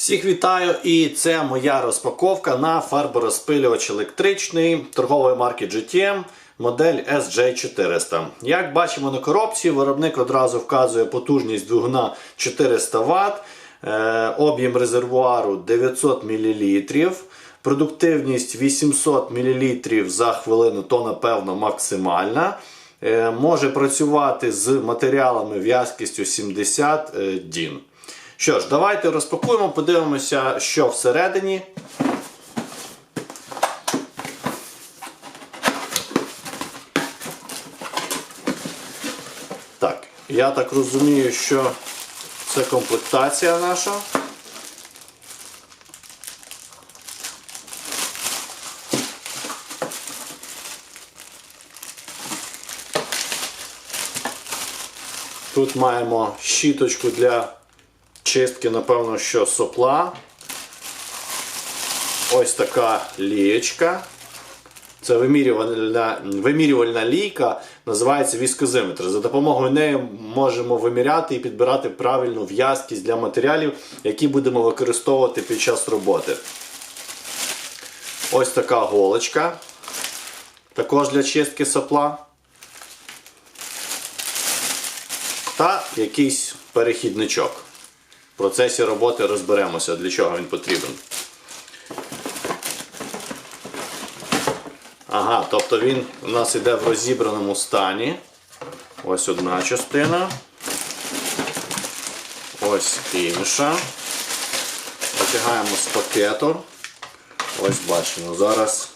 Всіх вітаю! І це моя розпаковка на фарборозпилювач електричний торгової марки GTM модель SJ400. Як бачимо на коробці, виробник одразу вказує потужність двигуна 400 Вт, е, об'єм резервуару 900 мл, продуктивність 800 мл за хвилину, то напевно максимальна. Е, Може працювати з матеріалами в'язкістю 70 е, дін. Що ж, давайте розпакуємо, подивимося, що всередині. Так, я так розумію, що це комплектація наша. Тут маємо щіточку для чистки, напевно, що сопла. Ось така лієчка. Це вимірювальна, вимірювальна лійка, називається віскозиметр. За допомогою неї можемо виміряти і підбирати правильну в'язкість для матеріалів, які будемо використовувати під час роботи. Ось така голочка. Також для чистки сопла. Та якийсь перехідничок. Процесі роботи розберемося, для чого він потрібен. Ага, тобто він у нас іде в розібраному стані. Ось одна частина. Ось інша. Витягаємо з пакету. Ось бачимо. Зараз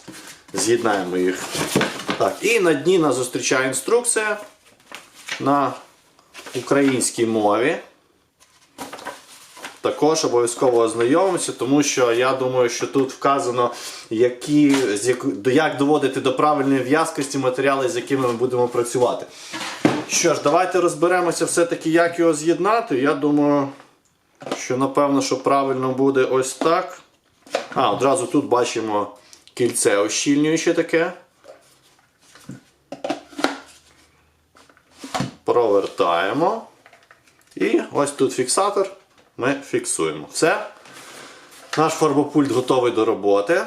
з'єднаємо їх. Так, і на дні нас зустрічає інструкція на українській мові. Також обов'язково ознайомимося, тому що я думаю, що тут вказано, які, як доводити до правильної в'язкості матеріали, з якими ми будемо працювати. Що ж, давайте розберемося все-таки, як його з'єднати. Я думаю, що напевно, що правильно буде ось так. А, одразу тут бачимо кільце ощільнююче таке. Провертаємо. І ось тут фіксатор. Ми фіксуємо. Все. Наш фарбопульт готовий до роботи.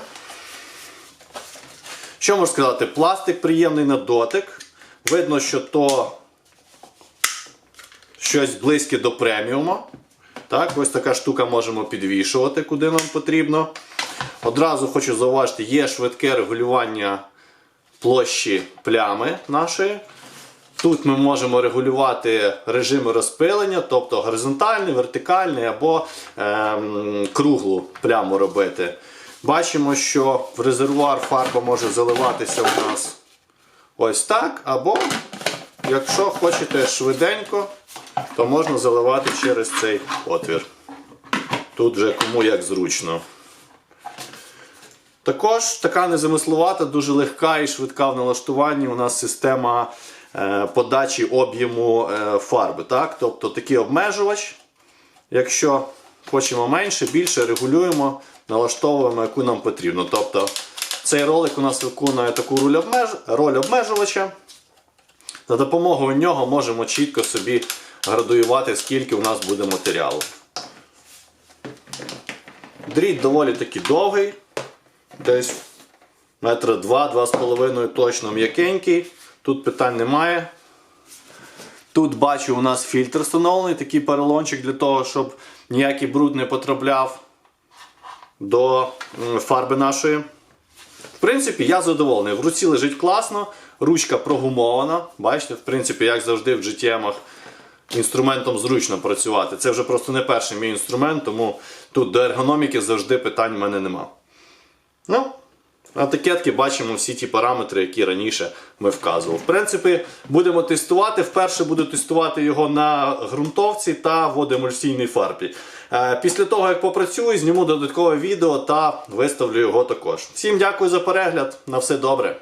Що можу сказати? Пластик приємний на дотик. Видно, що то щось близьке до преміума. Так, ось така штука можемо підвішувати, куди нам потрібно. Одразу хочу зауважити, є швидке регулювання площі плями нашої. Тут ми можемо регулювати режими розпилення, тобто горизонтальний, вертикальний або ем, круглу пляму робити. Бачимо, що в резервуар фарба може заливатися у нас ось так, або, якщо хочете швиденько, то можна заливати через цей отвір. Тут вже кому як зручно. Також така незамисловата, дуже легка і швидка в налаштуванні у нас система подачі об'єму е, фарби. Так? Тобто такий обмежувач. Якщо хочемо менше, більше регулюємо, налаштовуємо, яку нам потрібно. Тобто цей ролик у нас виконує таку роль, обмеж... роль обмежувача. За допомогою нього можемо чітко собі градуювати, скільки у нас буде матеріалу. Дріт доволі таки довгий десь метра два-два з половиною точно м'якенький. Тут питань немає. Тут бачу, у нас фільтр встановлений, такий поролончик для того, щоб ніякий бруд не потрапляв до фарби нашої. В принципі, я задоволений. В руці лежить класно, ручка прогумована. Бачите, в принципі, як завжди в GTM інструментом зручно працювати. Це вже просто не перший мій інструмент, тому тут до ергономіки завжди питань в мене нема. Ну, на етикетки бачимо всі ті параметри, які раніше ми вказували. В принципі, будемо тестувати. Вперше буду тестувати його на ґрунтовці та водоемульсійній фарбі. Е, Після того, як попрацюю, зніму додаткове відео та виставлю його також. Всім дякую за перегляд. На все добре.